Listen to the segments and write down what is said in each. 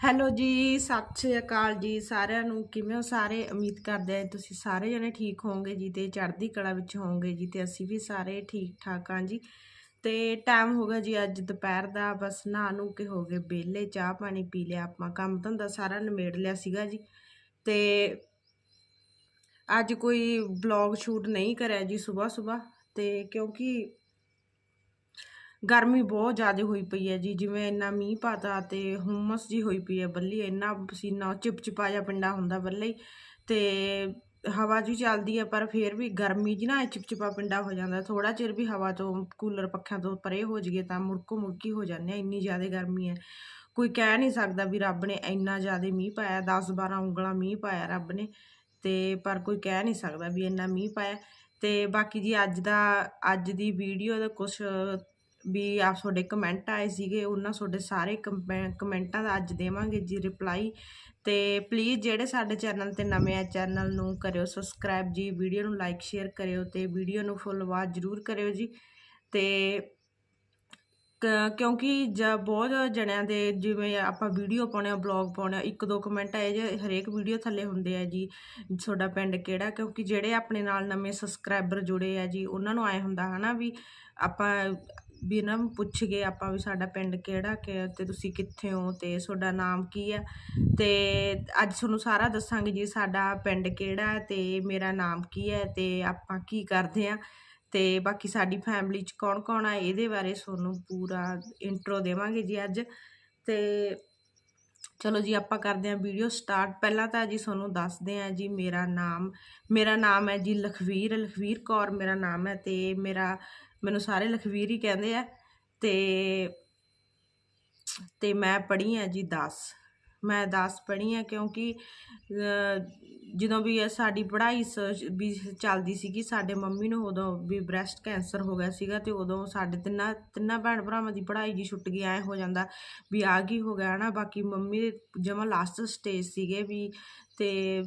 Hello ਜੀ, ਸਤਿ ਸ਼੍ਰੀ ਅਕਾਲ ਜੀ ਸਾਰਿਆਂ ਨੂੰ। ਕਿਵੇਂ ਹੋ ਸਾਰੇ? ਉਮੀਦ ਕਰਦੇ ਆ ਤੁਸੀਂ ਸਾਰੇ ਜਣੇ ਠੀਕ ਹੋਵੋਗੇ ਜੀ ਤੇ ਚੜ੍ਹਦੀ ਕਲਾ ਵਿੱਚ ਹੋਵੋਗੇ ਜੀ ਤੇ ਅਸੀਂ ਵੀ ਸਾਰੇ ਠੀਕ ਠਾਕ ਹਾਂ ਜੀ। ਤੇ ਟਾਈਮ ਹੋ ਗਿਆ ਜੀ ਅੱਜ ਦੁਪਹਿਰ ਦਾ, ਬਸ ਨਹਾ ਨੂੰ ਕੇ ਹੋ ਗਏ ਵਿਹਲੇ, ਚਾਹ ਪਾਣੀ ਪੀ ਲਿਆ ਆਪਾਂ, ਕੰਮ ਧੰਦਾ ਸਾਰਾ ਨਿਮੇੜ ਲਿਆ ਸੀਗਾ ਜੀ। ਤੇ ਅੱਜ ਕੋਈ ਵਲੌਗ ਸ਼ੂਟ ਨਹੀਂ ਕਰਿਆ ਜੀ ਸਵੇਰ ਸਵੇਰ ਤੇ ਕਿਉਂਕਿ ਗਰਮੀ ਬਹੁਤ ਜ਼ਿਆਦਾ ਹੋਈ ਪਈ ਹੈ ਜੀ, ਜਿਵੇਂ ਇੰਨਾ ਮੀਂਹ ਪਾਤਾ ਤੇ ਹੁਮਸ ਜੀ ਹੋਈ ਪਈ ਹੈ ਬੱਲੀ, ਇੰਨਾ ਪਸੀਨਾ, ਚਿਪਚਿਪਾ ਜਿਹਾ ਪਿੰਡਾ ਹੁੰਦਾ ਬੱਲੇ ਹੀ ਤੇ ਹਵਾ ਜੀ ਚੱਲਦੀ ਹੈ, ਪਰ ਫਿਰ ਵੀ ਗਰਮੀ ਜੀ ਨਾ ਚਿਪਚਿਪਾ ਪਿੰਡਾ ਹੋ ਜਾਂਦਾ ਥੋੜਾ ਚਿਰ ਵੀ ਹਵਾ ਤੋਂ ਕੂਲਰ ਪੱਖਿਆਂ ਤੋਂ ਪਰੇ ਹੋ ਜਾਈਏ ਤਾਂ ਮੁੜਕੋ ਮੁੜਕੀ ਹੋ ਜਾਂਦੇ ਆ, ਇੰਨੀ ਜ਼ਿਆਦਾ ਗਰਮੀ ਹੈ। ਕੋਈ ਕਹਿ ਨਹੀਂ ਸਕਦਾ ਵੀ ਰੱਬ ਨੇ ਇੰਨਾ ਜ਼ਿਆਦਾ ਮੀਂਹ ਪਾਇਆ 10 12 ਉਂਗਲਾਂ ਮੀਂਹ ਪਾਇਆ ਰੱਬ ਨੇ ਤੇ ਪਰ ਕੋਈ ਕਹਿ ਨਹੀਂ ਸਕਦਾ ਵੀ ਇੰਨਾ ਮੀਂਹ ਪਾਇਆ ਤੇ ਬਾਕੀ ਜੀ ਅੱਜ ਦਾ, ਅੱਜ ਦੀ ਵੀਡੀਓ ਦਾ ਕੁਝ ਵੀ ਆ ਤੁਹਾਡੇ ਕਮੈਂਟ ਆਏ ਸੀਗੇ, ਉਹਨਾਂ ਤੁਹਾਡੇ ਸਾਰੇ ਕੰਪੈ- ਕਮੈਂਟਾਂ ਦਾ ਅੱਜ ਦੇਵਾਂਗੇ ਜੀ ਰਿਪਲਾਈ ਤੇ ਪਲੀਜ਼ ਜਿਹੜੇ ਸਾਡੇ ਚੈਨਲ ਤੇ ਨਵੇਂ ਆ ਚੈਨਲ ਨੂੰ ਕਰਿਓ ਸਬਸਕ੍ਰਾਈਬ ਜੀ ਵੀਡੀਓ ਨੂੰ ਲਾਈਕ ਸ਼ੇਅਰ ਕਰਿਓ ਤੇ ਵੀਡੀਓ ਨੂੰ ਫੁੱਲ ਵਾਚ ਜ਼ਰੂਰ ਕਰਿਓ ਜੀ। ਤੇ ਕ- ਕਿਉਂਕਿ ਜ, ਬਹੁਤ ਜਣਿਆਂ ਦੇ ਜਿਵੇਂ ਆਪਾਂ ਵੀਡੀਓ ਪਾਉਣੇ ਆ ਬਲੌਗ ਪਾਉਣੇ ਆ, ਇੱਕ ਦੋ ਕਮੈਂਟ ਆਏ ਜੇ, ਹਰੇਕ ਵੀਡੀਓ ਥੱਲੇ ਹੁੰਦੇ ਆ ਜੀ, ਤੁਹਾਡਾ ਪਿੰਡ ਕਿਹੜਾ, ਕਿਉਂਕਿ ਜਿਹੜੇ ਆਪਣੇ ਨਾਲ ਨਵੇਂ ਸਬਸਕ੍ਰਾਈਬਰ ਜੁੜੇ ਆ ਜੀ, ਉਹਨਾਂ ਨੂੰ ਆਏ ਹੁੰਦਾ ਹਨਾ ਵੀ ਆਪਾਂ ਵੀ ਇਹਨਾਂ ਨੂੰ ਪੁੱਛ ਗਏ ਆਪਾਂ ਵੀ ਸਾਡਾ ਪਿੰਡ ਕਿਹੜਾ ਕਿ ਤੇ ਤੁਸੀਂ ਕਿੱਥੇ ਹੋ ਤੇ ਤੁਹਾਡਾ ਨਾਮ ਕੀ ਹੈ। ਤੇ ਅੱਜ ਤੁਹਾਨੂੰ ਸਾਰਾ ਦੱਸਾਂਗੇ ਜੀ ਸਾਡਾ ਪਿੰਡ ਕਿਹੜਾ ਹੈ ਤੇ ਮੇਰਾ ਨਾਮ ਕੀ ਹੈ ਤੇ ਆਪਾਂ ਕੀ ਕਰਦੇ ਆ ਤੇ ਬਾਕੀ ਸਾਡੀ ਫੈਮਿਲੀ ਚ ਕੌਣ ਕੌਣ ਆ ਇਹਦੇ ਬਾਰੇ ਤੁਹਾਨੂੰ ਪੂਰਾ ਇੰਟਰੋ ਦੇਵਾਂਗੇ ਜੀ ਅੱਜ। ਤੇ ਚਲੋ ਜੀ, ਆਪਾਂ ਕਰਦੇ ਹਾਂ ਵੀਡੀਓ ਸਟਾਰਟ ਪਹਿਲਾਂ ਤਾਂ ਜੀ ਤੁਹਾਨੂੰ ਦੱਸਦੇ ਹਾਂ ਜੀ, ਮੇਰਾ ਨਾਮ ਮੇਰਾ ਨਾਮ ਹੈ ਜੀ ਲਖਵੀਰ ਲਖਵੀਰ ਕੌਰ ਮੇਰਾ ਨਾਮ ਹੈ ਤੇ ਮੇਰਾ, ਮੈਨੂੰ ਸਾਰੇ ਲਖਵੀਰ ਹੀ ਕਹਿੰਦੇ ਆ ਤੇ ਤੇ ਮੈਂ ਪੜ੍ਹੀ ਆ ਜੀ 10 ਮੈਂ 10 ਪੜ੍ਹੀ ਆ ਕਿਉਂਕਿ ਜਦੋਂ ਵੀ ਸਾਡੀ ਪੜ੍ਹਾਈ ਸ- ਵੀ ਚੱਲਦੀ ਸੀਗੀ, ਸਾਡੇ ਮੰਮੀ ਨੂੰ ਉਦੋਂ ਵੀ ਬ੍ਰੈਸਟ ਕੈਂਸਰ ਹੋ ਗਿਆ ਸੀਗਾ ਤੇ ਉਦੋਂ ਸਾਡੇ ਤਿੰਨਾਂ ਤਿੰਨਾਂ ਭੈਣ ਭਰਾਵਾਂ ਦੀ ਪੜ੍ਹਾਈ ਜੀ ਛੁੱਟ ਗਈ, ਐ ਹੋ ਜਾਂਦਾ ਵੀ ਆ ਕੀ ਹੋ ਗਿਆ ਨਾ ਬਾਕੀ ਮੰਮੀ ਦੇ ਜਮਾ ਲਾਸਟ ਸਟੇਜ ਸੀਗੇ ਵੀ ਤੇ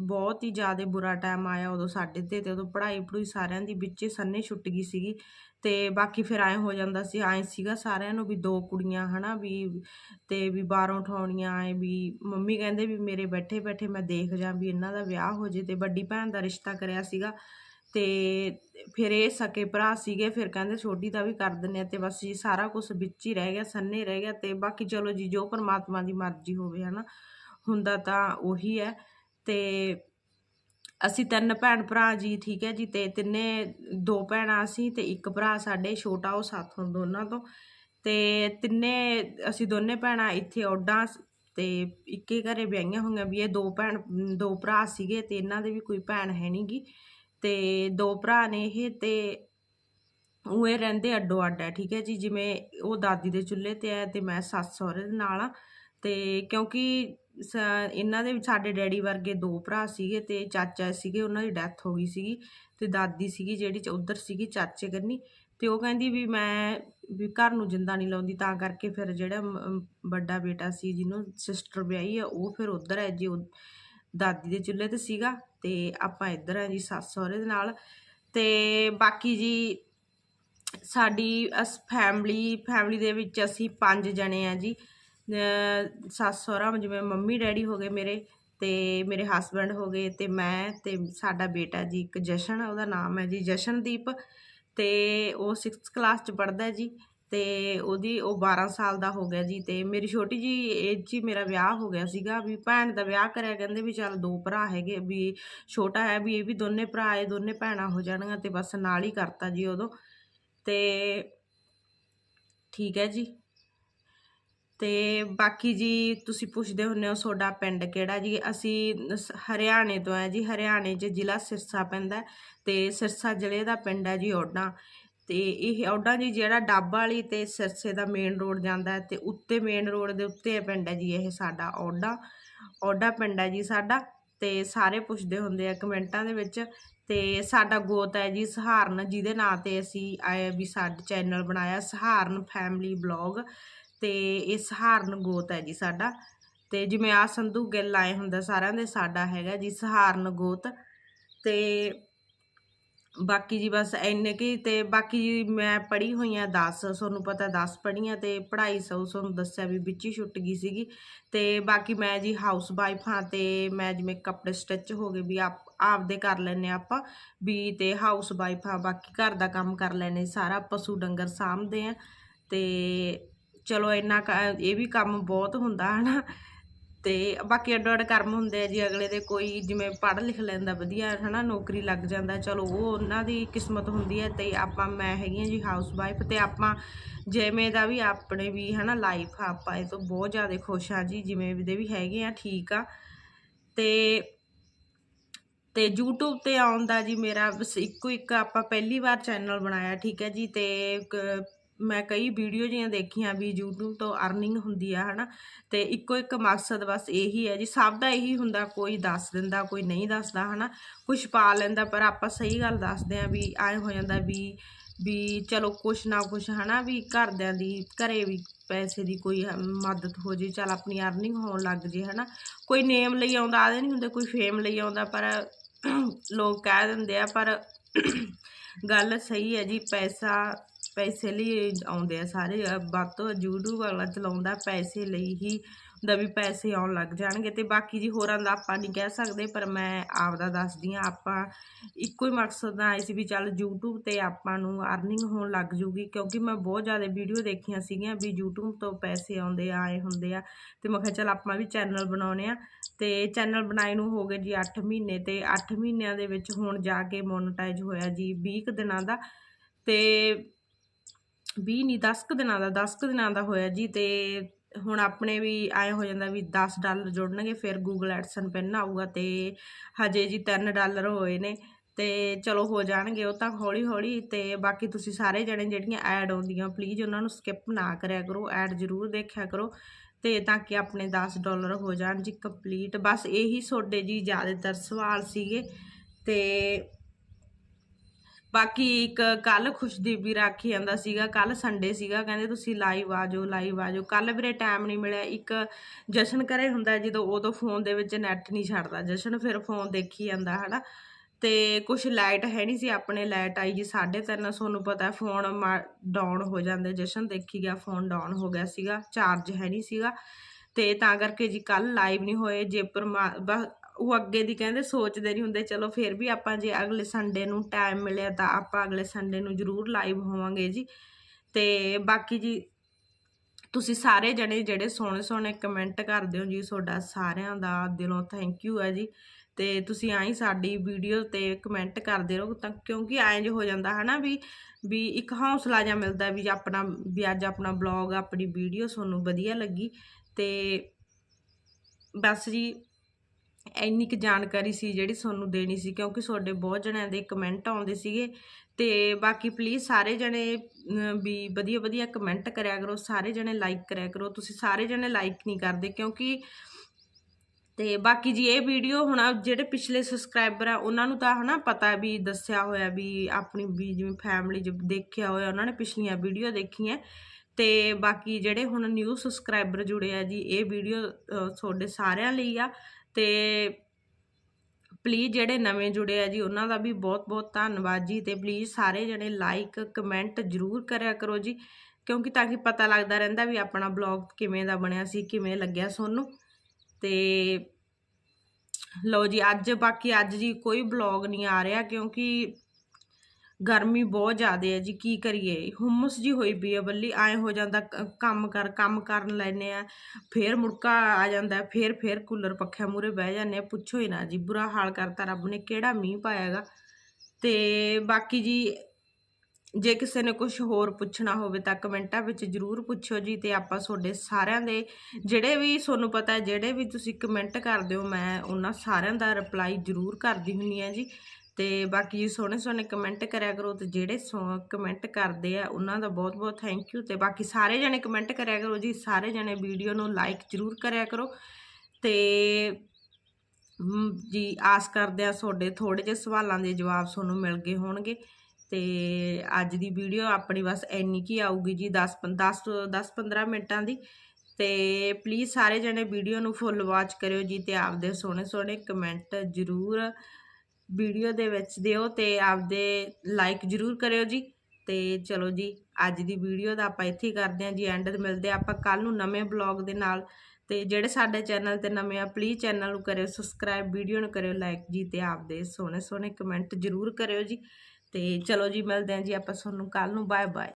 ਬਹੁਤ ਹੀ ਜ਼ਿਆਦਾ ਬੁਰਾ ਟਾਈਮ ਆਇਆ ਉਦੋਂ ਸਾਡੇ ਤੇ ਤੇ ਉਦੋਂ ਪੜ੍ਹਾਈ ਪੜੂਈ ਸਾਰਿਆਂ ਦੀ ਵਿੱਚੇ ਸੰਨੇ ਛੁੱਟ ਗਈ ਸੀਗੀ ਤੇ ਬਾਕੀ ਫਿਰ ਐਂ ਹੋ ਜਾਂਦਾ ਸੀ, ਐਂ ਸੀਗਾ ਸਾਰਿਆਂ ਨੂੰ ਵੀ ਦੋ ਕੁੜੀਆਂ ਹਨਾ ਵੀ ਤੇ ਵੀ ਬਾਹਰੋਂ ਉਠਾਉਣੀਆਂ, ਐ ਵੀ ਮੰਮੀ ਕਹਿੰਦੇ ਵੀ ਮੇਰੇ ਬੈਠੇ ਬੈਠੇ ਮੈਂ ਦੇਖ ਜਾਂ ਵੀ ਇਹਨਾਂ ਦਾ ਵਿਆਹ ਹੋ ਜੇ ਤੇ ਵੱਡੀ ਭੈਣ ਦਾ ਰਿਸ਼ਤਾ ਕਰਿਆ ਸੀਗਾ ਤੇ ਫਿਰ ਇਹ ਸਕੇ ਭਰਾ ਸੀਗੇ, ਫਿਰ ਕਹਿੰਦੇ ਛੋਟੀ ਦਾ ਵੀ ਕਰ ਦਿੰਨੇ ਆ ਤੇ ਬਸ ਜੀ ਸਾਰਾ ਕੁਝ ਵਿੱਚ ਹੀ ਰਹਿ ਗਿਆ, ਸੰਨੇ ਰਹਿ ਗਿਆ ਤੇ ਬਾਕੀ ਚਲੋ ਜੀ ਜੋ ਪਰਮਾਤਮਾ ਦੀ ਮਰਜ਼ੀ ਹੋਵੇ ਹਨਾ, ਹੁੰਦਾ ਤਾਂ ਉਹੀ ਹੈ। ਤੇ ਅਸੀਂ ਤਿੰਨ ਭੈਣ ਭਰਾ ਜੀ, ਠੀਕ ਹੈ ਜੀ, ਤੇ ਤਿੰਨੇ, ਦੋ ਭੈਣਾਂ ਅਸੀਂ ਤੇ ਇੱਕ ਭਰਾ ਸਾਡੇ ਛੋਟਾ, ਉਹ ਸਾਥੋਂ ਦੋਨਾਂ ਤੋਂ। ਤੇ ਤਿੰਨੇ, ਅਸੀਂ ਦੋਨੇ ਭੈਣਾਂ ਇੱਥੇ ਔਡਾਂ ਤੇ ਇੱਕੇ ਘਰੇ ਵਿਆਹੀਆਂ ਹੋਈਆਂ ਵੀ ਇਹ ਦੋ ਭੈਣ, ਦੋ ਭਰਾ ਸੀਗੇ ਤੇ ਇਹਨਾਂ ਦੇ ਵੀ ਕੋਈ ਭੈਣ ਹੈ ਨਹੀਂਗੀ ਤੇ ਦੋ ਭਰਾ ਨੇ ਇਹ ਤੇ ਉਹ ਇਹ ਰਹਿੰਦੇ ਅੱਡੋ ਅੱਡ ਹੈ, ਠੀਕ ਹੈ ਜੀ, ਜਿਵੇਂ ਉਹ ਦਾਦੀ ਦੇ ਚੁੱਲ੍ਹੇ ਤੇ ਹੈ ਤੇ ਮੈਂ ਸੱਸ ਸਹੁਰੇ ਦੇ ਨਾਲ ਆ ਤੇ ਕਿਉਂਕਿ ਇਹਨਾਂ ਦੇ ਸਾਡੇ ਡੈਡੀ ਵਰਗੇ ਦੋ ਭਰਾ ਸੀਗੇ ਤੇ ਚਾਚਾ ਸੀਗੇ, ਉਹਨਾਂ ਦੀ ਡੈਥ ਹੋ ਗਈ ਸੀਗੀ ਤੇ ਦਾਦੀ ਸੀਗੀ ਜਿਹੜੀ ਚ- ਉੱਧਰ ਸੀਗੀ ਚਾਚੇ ਕਰਨੀ ਤੇ ਉਹ ਕਹਿੰਦੀ ਵੀ ਮੈਂ ਵੀ ਘਰ ਨੂੰ ਜਿੰਦਾ ਨਹੀਂ ਲਾਉਂਦੀ, ਤਾਂ ਕਰਕੇ ਫਿਰ ਜਿਹੜਾ ਵੱਡਾ ਬੇਟਾ ਸੀ ਜਿਹਨੂੰ ਸਿਸਟਰ ਵਿਆਹੀ ਆ, ਉਹ ਫਿਰ ਉੱਧਰ ਹੈ ਜੀ, ਉਹ ਦਾਦੀ ਦੇ ਚੁੱਲ੍ਹੇ ਤੇ ਸੀਗਾ ਤੇ ਆਪਾਂ ਇੱਧਰ ਆ ਜੀ ਸੱਸ ਸਹੁਰੇ ਦੇ ਨਾਲ ਤੇ ਬਾਕੀ ਜੀ ਸਾਡੀ ਅਸ ਫੈਮਿਲੀ ਫੈਮਿਲੀ ਦੇ ਵਿੱਚ ਅਸੀਂ ਪੰਜ ਜਣੇ ਆ ਜੀ। ਸੱਸ ਸਹੁਰਾ, ਜਿਵੇਂ ਮੰਮੀ, ਡੈਡੀ ਹੋ ਗਏ ਮੇਰੇ ਅਤੇ ਮੇਰੇ ਹਸਬੈਂਡ ਹੋ ਗਏ ਅਤੇ ਮੈਂ ਅਤੇ ਸਾਡਾ ਬੇਟਾ ਜੀ, ਇੱਕ ਜਸ਼ਨ ਉਹਦਾ ਨਾਮ ਹੈ ਜੀ ਜਸ਼ਨਦੀਪ ਅਤੇ ਉਹ ਸਿਕਸਥ ਕਲਾਸ ਚ ਪੜ੍ਹਦਾ ਜੀ ਅਤੇ ਉਹਦੀ, ਉਹ 12 ਸਾਲ ਦਾ ਹੋ ਗਿਆ ਜੀ ਅਤੇ ਮੇਰੀ ਛੋਟੀ ਜੀ ਏਜ 'ਚ ਹੀ ਮੇਰਾ ਵਿਆਹ ਹੋ ਗਿਆ ਸੀਗਾ, ਵੀ ਭੈਣ ਦਾ ਵਿਆਹ ਕਰਿਆ, ਕਹਿੰਦੇ ਵੀ ਚੱਲ ਦੋ ਭਰਾ ਹੈਗੇ ਵੀ ਛੋਟਾ ਹੈ, ਵੀ ਇਹ ਵੀ ਦੋਨੇ ਭਰਾ ਇਹ ਦੋਨੇ ਭੈਣਾਂ ਹੋ ਜਾਣਗੀਆਂ ਅਤੇ ਬਸ ਨਾਲ ਹੀ ਕਰਤਾ ਜੀ ਉਦੋਂ ਅਤੇ ਠੀਕ ਹੈ ਜੀ। ਤੇ ਬਾਕੀ ਜੀ ਤੁਸੀਂ ਪੁੱਛਦੇ ਹੁੰਦੇ ਹੋ ਤੁਹਾਡਾ ਪਿੰਡ ਕਿਹੜਾ ਜੀ? ਅਸੀਂ ਹਰਿਆਣੇ ਤੋਂ ਹੈ ਜੀ, ਹਰਿਆਣੇ 'ਚ ਜ਼ਿਲ੍ਹਾ ਸਿਰਸਾ ਪੈਂਦਾ ਹੈ ਤੇ ਸਿਰਸਾ ਜ਼ਿਲ੍ਹੇ ਦਾ ਪਿੰਡ ਹੈ ਜੀ ਓਡਾ। ਤੇ ਇਹ ਓਡਾ ਜੀ ਜਿਹੜਾ ਡਾਬਾ ਵਾਲੀ ਤੇ ਸਿਰਸੇ ਦਾ ਮੇਨ ਰੋਡ ਜਾਂਦਾ ਹੈ ਤੇ ਉੱਤੇ ਮੇਨ ਰੋਡ ਦੇ ਉੱਤੇ ਇਹ ਪਿੰਡ ਹੈ ਜੀ ਇਹ ਸਾਡਾ ਓਡਾ। ਓਡਾ ਪਿੰਡ ਹੈ ਜੀ ਸਾਡਾ ਤੇ ਸਾਰੇ ਪੁੱਛਦੇ ਹੁੰਦੇ ਆ ਕਮੈਂਟਾਂ ਦੇ ਵਿੱਚ ਤੇ ਸਾਡਾ ਗੋਤ ਹੈ ਜੀ ਸਹਾਰਨ ਜਿਹਦੇ ਨਾਂ ਤੇ ਅਸੀਂ ਆਏ ਵੀ ਸਾਡਾ ਚੈਨਲ ਬਣਾਇਆ ਸਹਾਰਨ ਫੈਮਿਲੀ ਬਲੌਗ ਤੇ ਇਹ ਸਹਾਰਨ ਗੋਤ ਹੈ ਜੀ ਸਾਡਾ। ਤੇ ਜਿਵੇਂ ਆ ਸੰਧੂ ਗਿੱਲ ਆਏ ਹੁੰਦਾ ਸਾਰਿਆਂ ਦੇ ਸਾਡਾ ਹੈਗਾ ਜੀ ਸਹਾਰਨ ਗੋਤ। ਤੇ ਬਾਕੀ ਜੀ ਬਸ ਇੰਨੇ ਕੀ ਤੇ ਬਾਕੀ ਜੀ ਮੈਂ ਪੜ੍ਹੀ ਹੋਈ ਆ 10 ਤੁਹਾਨੂੰ ਪਤਾ 10 ਪੜ੍ਹੀਆਂ ਆ ਤੇ ਪੜ੍ਹਾਈ ਸੌ ਤੁਹਾਨੂੰ ਦੱਸਿਆ ਵੀ ਵਿੱਚ ਹੀ ਛੁੱਟ ਗਈ ਸੀਗੀ। ਤੇ ਬਾਕੀ ਮੈਂ ਜੀ ਹਾਊਸ ਵਾਈਫ ਹਾਂ ਤੇ ਮੈਂ ਜਿਵੇਂ ਕੱਪੜੇ ਸਟਿਚ ਹੋ ਗਏ ਵੀ ਆਪ, ਆਪਦੇ ਕਰ ਲੈਨੇ ਆਪਾਂ ਵੀ ਤੇ ਹਾਊਸ ਵਾਈਫ ਹਾਂ, ਬਾਕੀ ਘਰ ਦਾ ਕੰਮ ਕਰ ਲੈਨੇ ਸਾਰਾ, ਪਸ਼ੂ ਡੰਗਰ ਸਾਂਭਦੇ ਆ ਤੇ ਚਲੋ ਇੰਨਾ ਕ- ਇਹ ਵੀ ਕੰਮ ਬਹੁਤ ਹੁੰਦਾ ਹਨਾ। ਤੇ ਬਾਕੀ ਅੱਡੋ ਅੱਡ ਕਰਮ ਹੁੰਦੇ ਆ ਜੀ, ਅਗਲੇ ਦੇ ਕੋਈ ਜਿਵੇਂ ਪੜ੍ਹ ਲਿਖ ਲੈਂਦਾ ਵਧੀਆ ਹਨਾ, ਨੌਕਰੀ ਲੱਗ ਜਾਂਦਾ, ਚਲੋ ਉਹ ਉਹਨਾਂ ਦੀ ਕਿਸਮਤ ਹੁੰਦੀ ਹੈ। ਤੇ ਆਪਾਂ, ਮੈਂ ਹੈਗੀ ਹਾਂ ਜੀ ਹਾਊਸ ਵਾਈਫ ਤੇ ਆਪਾਂ ਜਿਵੇਂ ਦਾ ਵੀ ਆਪਣੇ ਵੀ ਹਨਾ ਲਾਈਫ ਆਪਾਂ ਇਹ ਤੋਂ ਬਹੁਤ ਜ਼ਿਆਦਾ ਖੁਸ਼ ਆ ਜੀ, ਜਿਵੇਂ ਦੇ ਵੀ ਹੈਗੇ ਆ, ਠੀਕ ਆ। ਤੇ ਤੇ YouTube ਤੇ ਆਉਣ ਦਾ ਜੀ ਮੇਰਾ ਬਸ ਇੱਕੋ ਇੱਕ ਆਪਾਂ ਪਹਿਲੀ ਵਾਰ ਚੈਨਲ ਬਣਾਇਆ, ਠੀਕ ਹੈ ਜੀ। ਤੇ ਕ- ਮੈਂ ਕਈ ਵੀਡੀਓ ਜੀਆਂ ਦੇਖੀਆਂ ਵੀ YouTube ਤੋਂ ਅਰਨਿੰਗ ਹੁੰਦੀ ਆ, ਹਨਾ। ਤੇ ਇੱਕੋ ਇੱਕ ਮਕਸਦ ਬਸ ਇਹੀ ਹੈ ਜੀ, ਸਭ ਦਾ ਇਹੀ ਹੁੰਦਾ, ਕੋਈ ਦੱਸ ਦਿੰਦਾ, ਕੋਈ ਨਹੀਂ ਦੱਸਦਾ, ਹਨਾ। ਕੁਝ ਪਾ ਲੈਂਦਾ, ਪਰ ਆਪਾਂ ਸਹੀ ਗੱਲ ਦੱਸਦੇ ਆ ਵੀ ਐ ਹੋ ਜਾਂਦਾ ਵੀ ਵੀ ਚਲੋ ਕੁਛ ਨਾ ਕੁਛ, ਹਨਾ, ਵੀ ਘਰਦਿਆਂ ਦੀ, ਘਰੇ ਵੀ ਪੈਸੇ ਦੀ ਕੋਈ ਮਦਦ ਹੋ ਜੇ, ਚਲ ਆਪਣੀ ਅਰਨਿੰਗ ਹੋਣ ਲੱਗ ਜੇ, ਹਨਾ। ਕੋਈ ਨੇਮ ਲਈ ਆਉਂਦਾ, ਆਦੇ ਨਹੀਂ ਹੁੰਦੇ ਕੋਈ ਫੇਮ ਲਈ ਆਉਂਦਾ, ਪਰ ਲੋਕ ਕਹਿ ਦਿੰਦੇ ਆ, ਪਰ ਗੱਲ ਸਹੀ ਹੈ ਜੀ, ਪੈਸਾ ਪੈਸੇ ਲਈ ਆਉਂਦੇ ਆ ਸਾਰੇ। ਵੱਧ ਤੋਂ YouTube ਵਾਲਾ ਚਲਾਉਂਦਾ, ਪੈਸੇ ਲਈ ਹੀ ਦਾ ਵੀ ਪੈਸੇ ਆਉਣ ਲੱਗ ਜਾਣਗੇ ਤੇ ਬਾਕੀ ਜੀ ਹੋਰਾਂ ਦਾ ਆਪਾਂ ਨਹੀਂ ਕਹਿ ਸਕਦੇ, ਪਰ ਮੈਂ ਆਪਦਾ ਦੱਸਦੀ ਆ ਆਪਾਂ ਇੱਕੋ ਹੀ ਮਕਸਦ ਨਾਲ ਆਏ ਸੀ ਵੀ ਚੱਲ YouTube ਤੇ ਆਪਾਂ ਨੂੰ ਅਰਨਿੰਗ ਹੋਣ ਲੱਗ ਜੂਗੀ, ਕਿਉਂਕਿ ਮੈਂ ਬਹੁਤ ਜ਼ਿਆਦਾ ਵੀਡੀਓ ਦੇਖੀਆਂ ਸੀਗੀਆਂ ਵੀ YouTube ਤੋਂ ਪੈਸੇ ਆਉਂਦੇ ਆ, ਆਏ ਹੁੰਦੇ ਆ ਤੇ ਮੈਂ ਕਿਹਾ ਚੱਲ ਆਪਾਂ ਵੀ ਚੈਨਲ ਬਣਾਉਣੇ ਆ ਤੇ ਚੈਨਲ ਬਣਾਏ ਨੂੰ ਹੋ ਗਏ ਜੀ 8 ਮਹੀਨੇ ਤੇ 8 ਮਹੀਨਿਆਂ ਦੇ ਵਿੱਚ ਹੁਣ ਜਾ ਕੇ ਮੋਨਟਾਈਜ਼ ਹੋਇਆ ਜੀ 20 ਕੁ ਦਿਨਾਂ ਦਾ ਤੇ 20 ਨਹੀਂ 10 ਕੁ ਦਿਨਾਂ ਦਾ 10 ਕੁ ਦਿਨਾਂ ਦਾ ਹੋਇਆ ਜੀ ਤੇ ਹੁਣ ਆਪਣੇ ਵੀ ਆਏ ਹੋ ਜਾਂਦਾ ਵੀ 10 ਡਾਲਰ ਜੁੜਨਗੇ, ਫਿਰ ਗੂਗਲ ਐਡਸਨ ਪੈਨ ਆਊਗਾ ਤੇ ਹਜੇ ਜੀ 3 ਡਾਲਰ ਹੋਏ ਨੇ ਤੇ ਚਲੋ ਹੋ ਜਾਣਗੇ ਉਹ ਤਾਂ ਹੌਲੀ ਹੌਲੀ ਤੇ ਬਾਕੀ ਤੁਸੀਂ ਸਾਰੇ ਜਣੇ ਜਿਹੜੀਆਂ ਐਡ ਆਉਂਦੀਆਂ ਪਲੀਜ਼ ਉਹਨਾਂ ਨੂੰ ਸਕਿਪ ਨਾ ਕਰਿਆ ਕਰੋ ਐਡ ਜ਼ਰੂਰ ਦੇਖਿਆ ਕਰੋ ਤੇ ਤਾਂ ਕਿ ਆਪਣੇ 10 ਡਾਲਰ ਹੋ ਜਾਣ ਜੀ ਕੰਪਲੀਟ ਬਸ ਇਹੀ ਤੁਹਾਡੇ ਜੀ ਜ਼ਿਆਦਾਤਰ ਸਵਾਲ ਸੀਗੇ ਤੇ ਬਾਕੀ ਇੱਕ ਕੱਲ ਖੁਸ਼ਦੀਪ ਵੀ ਰੱਖੀ ਜਾਂਦਾ ਸੀਗਾ, ਕੱਲ ਸੰਡੇ ਸੀਗਾ, ਕਹਿੰਦੇ ਤੁਸੀਂ ਲਾਈਵ ਆ ਜਾਓ ਲਾਈਵ ਆ ਜਾਓ। ਕੱਲ ਵੀਰੇ ਟਾਈਮ ਨਹੀਂ ਮਿਲਿਆ, ਇੱਕ ਜਸ਼ਨ ਕਰੇ ਹੁੰਦਾ ਜਦੋਂ ਉਦੋਂ ਫੋਨ ਦੇ ਵਿੱਚ ਨੈਟ ਨਹੀਂ ਛੱਡਦਾ। ਜਸ਼ਨ ਫਿਰ ਫੋਨ ਦੇਖੀ ਜਾਂਦਾ, ਹਨਾ? ਤੇ ਕੁਝ ਲਾਈਟ ਹੈ ਨਹੀਂ ਸੀ, ਆਪਣੇ ਲਾਈਟ ਆਈ ਜੀ 3:30 ਤੁਹਾਨੂੰ ਪਤਾ ਫੋਨ ਡਾਊਨ ਹੋ ਜਾਂਦੇ। ਜਸ਼ਨ ਦੇਖੀ ਗਿਆ ਫੋਨ ਡਾਊਨ ਹੋ ਗਿਆ ਸੀਗਾ ਚਾਰਜ ਹੈ ਨਹੀਂ ਸੀਗਾ। ਤੇ ਤਾਂ ਕਰਕੇ ਜੀ ਕੱਲ ਲਾਈਵ ਨਹੀਂ ਹੋਏ ਜੇ ਪਰਮਾ ਬਸ ਉਹ ਅੱਗੇ ਦੀ ਕਹਿੰਦੇ ਸੋਚਦੇ ਨਹੀਂ ਹੁੰਦੇ, ਚਲੋ ਫਿਰ ਵੀ ਆਪਾਂ ਜੇ ਅਗਲੇ ਸੰਡੇ ਨੂੰ ਟਾਈਮ ਮਿਲਿਆ ਤਾਂ ਆਪਾਂ ਅਗਲੇ ਸੰਡੇ ਨੂੰ ਜ਼ਰੂਰ ਲਾਈਵ ਹੋਵਾਂਗੇ ਜੀ। ਤੇ ਬਾਕੀ ਜੀ, ਤੁਸੀਂ ਸਾਰੇ ਜਣੇ ਜਿਹੜੇ ਸੋਹਣੇ ਸੋਹਣੇ ਕਮੈਂਟ ਕਰਦੇ ਹੋ ਜੀ, ਤੁਹਾਡਾ ਸਾਰਿਆਂ ਦਾ ਦਿਲੋਂ ਥੈਂਕ ਯੂ ਹੈ ਜੀ। ਤੇ ਤੁਸੀਂ ਆਈ ਸਾਡੀ ਵੀਡੀਓ ਤੇ ਕਮੈਂਟ ਕਰਦੇ ਰਹੋ ਤਾਂ ਕਿਉਂਕਿ ਐਂ ਜੇ ਹੋ ਜਾਂਦਾ ਹਨਾ ਵੀ ਵੀ ਇੱਕ ਹੌਸਲਾ ਜਿਹਾ ਮਿਲਦਾ ਵੀ ਆਪਣਾ, ਵੀ ਅੱਜ ਆਪਣਾ ਬਲੌਗ ਆਪਣੀ ਵੀਡੀਓ ਤੁਹਾਨੂੰ ਵਧੀਆ ਲੱਗੀ। ਤੇ ਬਸ ਜੀ ਇੰਨੀ ਕੁ ਜਾਣਕਾਰੀ ਸੀ ਜਿਹੜੀ ਤੁਹਾਨੂੰ ਦੇਣੀ ਸੀ, ਕਿਉਂਕਿ ਤੁਹਾਡੇ ਬਹੁਤ ਜਣਿਆਂ ਦੇ ਕਮੈਂਟ ਆਉਂਦੇ ਸੀਗੇ। ਤੇ ਬਾਕੀ ਪਲੀਜ਼ ਸਾਰੇ ਜਣੇ ਵੀ ਵਧੀਆ ਵਧੀਆ ਕਮੈਂਟ ਕਰਿਆ ਕਰੋ, ਸਾਰੇ ਜਣੇ ਲਾਈਕ ਕਰਿਆ ਕਰੋ। ਤੁਸੀਂ ਸਾਰੇ ਜਣੇ ਲਾਈਕ ਨਹੀਂ ਕਰਦੇ, ਕਿਉਂਕਿ ਤੇ ਬਾਕੀ ਜੀ ਇਹ ਵੀਡੀਓ ਹੁਣ ਜਿਹੜੇ ਪਿਛਲੇ ਸਬਸਕ੍ਰਾਈਬਰ ਆ, ਉਹਨਾਂ ਨੂੰ ਤਾਂ ਹਨਾ ਪਤਾ ਵੀ ਦੱਸਿਆ ਹੋਇਆ ਵੀ ਆਪਣੀ ਵੀ ਜਿਵੇਂ ਫੈਮਿਲੀ ਜ ਦੇਖਿਆ ਹੋਇਆ, ਉਹਨਾਂ ਨੇ ਪਿਛਲੀਆਂ ਵੀਡੀਓ ਦੇਖੀਆਂ। ਤੇ ਬਾਕੀ ਜਿਹੜੇ ਹੁਣ ਨਿਊ ਸਬਸਕ੍ਰਾਈਬਰ ਜੁੜੇ ਆ ਜੀ, ਇਹ ਵੀਡੀਓ ਤੁਹਾਡੇ ਸਾਰਿਆਂ ਲਈ ਆ। ਤੇ ਪਲੀਜ਼ ਜਿਹੜੇ ਨਵੇਂ ਜੁੜੇ ਆ ਜੀ, ਉਹਨਾਂ ਦਾ ਵੀ ਬਹੁਤ ਬਹੁਤ ਧੰਨਵਾਦ ਜੀ ਤੇ ਪਲੀਜ਼ ਸਾਰੇ ਜਣੇ ਲਾਈਕ ਕਮੈਂਟ ਜ਼ਰੂਰ ਕਰਿਆ ਕਰੋ ਜੀ, ਕਿਉਂਕਿ ਤਾਂ ਕਿ ਪਤਾ ਲੱਗਦਾ ਰਹਿੰਦਾ ਵੀ ਆਪਣਾ ਬਲੌਗ ਕਿਵੇਂ ਦਾ ਬਣਿਆ ਸੀ, ਕਿਵੇਂ ਲੱਗਿਆ ਤੁਹਾਨੂੰ ਤੇ ਲਓ ਜੀ, ਅੱਜ ਬਾਕੀ ਅੱਜ ਜੀ ਕੋਈ ਬਲੌਗ ਨਹੀਂ ਆ ਰਿਹਾ ਕਿਉਂਕਿ ਗਰਮੀ ਬਹੁਤ ਜ਼ਿਆਦਾ ਹੈ ਜੀ, ਕੀ ਕਰੀਏ? ਹੁਮਸ ਜੀ ਹੋਈ ਪਈ ਆ ਬੱਲੀ, ਐ ਹੋ ਜਾਂਦਾ ਕੰਮ ਕਰ, ਕੰਮ ਕਰਨ ਲੈਨੇ ਆ ਫੇਰ ਮੁੜਕਾ ਆ ਜਾਂਦਾ ਫੇਰ ਫੇਰ ਕੂਲਰ ਪੱਖਿਆਂ ਮੂਰੇ ਬਹਿ ਜਾਂਦੇ ਆ ਪੁੱਛੋ ਹੀ ਨਾ ਜੀ, ਬੁਰਾ ਹਾਲ ਕਰਤਾ ਰੱਬ ਨੇ, ਕਿਹੜਾ ਮੀਂਹ ਪਾਇਆਗਾ ਤੇ ਬਾਕੀ ਜੀ, ਜੇ ਕਿਸੇ ਨੇ ਕੁਝ ਹੋਰ ਪੁੱਛਣਾ ਹੋਵੇ ਤਾਂ ਕਮੈਂਟਾਂ ਵਿੱਚ ਜਰੂਰ ਪੁੱਛੋ ਜੀ, ਤੇ ਆਪਾਂ ਤੁਹਾਡੇ ਸਾਰਿਆਂ ਦੇ, ਜਿਹੜੇ ਵੀ ਤੁਹਾਨੂੰ ਪਤਾ ਹੈ, ਜਿਹੜੇ ਵੀ ਤੁਸੀਂ ਕਮੈਂਟ ਕਰਦੇ ਹੋ, ਮੈਂ ਉਹਨਾਂ ਸਾਰਿਆਂ ਦਾ ਰਿਪਲਾਈ ਜਰੂਰ ਕਰਦੀ ਹੁੰਨੀ ਆ ਜੀ। ਤੇ ਬਾਕੀ ਜੀ ਸੋਹਣੇ ਸੋਹਣੇ ਕਮੈਂਟ ਕਰਿਆ ਕਰੋ ਤੇ ਜਿਹੜੇ ਕਮੈਂਟ ਕਰਦੇ ਆ, ਉਹਨਾਂ ਦਾ ਬਹੁਤ ਬਹੁਤ ਥੈਂਕ ਯੂ ਤੇ ਬਾਕੀ ਸਾਰੇ ਜਣੇ ਕਮੈਂਟ ਕਰਿਆ ਕਰੋ ਜੀ, ਸਾਰੇ ਜਣੇ ਵੀਡੀਓ ਨੂੰ ਲਾਈਕ ਜਰੂਰ ਕਰਿਆ ਕਰੋ ਤੇ ਜੀ ਆਸ ਕਰਦੇ ਆ ਤੁਹਾਡੇ ਥੋੜੇ ਜਿਹੇ ਸਵਾਲਾਂ ਦੇ ਜਵਾਬ ਤੁਹਾਨੂੰ ਮਿਲ ਗਏ ਹੋਣਗੇ ਤੇ ਅੱਜ ਦੀ ਵੀਡੀਓ ਆਪਣੀ ਬਸ ਇੰਨੀ ਕੀ ਆਊਗੀ ਜੀ 10 10 10 15 ਮਿੰਟਾਂ ਦੀ ਤੇ ਪਲੀਜ਼ ਸਾਰੇ ਜਣੇ ਵੀਡੀਓ ਨੂੰ ਫੁੱਲ ਵਾਚ ਕਰਿਓ ਜੀ ਤੇ ਆਪਦੇ ਸੋਹਣੇ ਸੋਹਣੇ ਕਮੈਂਟ ਜ਼ਰੂਰ ਵੀਡੀਓ ਦੇ ਵਿੱਚ ਦਿਓ ਤੇ ਆਪਦੇ ਲਾਈਕ ਜਰੂਰ ਕਰਿਓ ਜੀ। ਤੇ ਚਲੋ ਜੀ, ਅੱਜ ਦੀ ਵੀਡੀਓ ਦਾ ਆਪਾਂ ਇੱਥੇ ਕਰਦੇ ਹਾਂ ਜੀ ਐਂਡ ਤੇ ਮਿਲਦੇ ਆਪਾਂ ਕੱਲ ਨੂੰ ਨਵੇਂ ਬਲੌਗ ਦੇ ਨਾਲ। ਤੇ ਜਿਹੜੇ ਸਾਡੇ ਚੈਨਲ ਤੇ ਨਵੇਂ ਆ ਪਲੀਜ਼ ਚੈਨਲ ਨੂੰ ਕਰਿਓ ਸਬਸਕ੍ਰਾਈਬ ਵੀਡੀਓ ਨੂੰ ਕਰਿਓ ਲਾਈਕ ਜੀ ਤੇ ਆਪਦੇ ਸੋਹਣੇ ਸੋਹਣੇ ਕਮੈਂਟ ਜਰੂਰ ਕਰਿਓ ਜੀ। ਤੇ ਚਲੋ ਜੀ, ਮਿਲਦੇ ਹਾਂ ਜੀ ਆਪਾਂ ਤੁਹਾਨੂੰ ਕੱਲ ਨੂੰ। Bye bye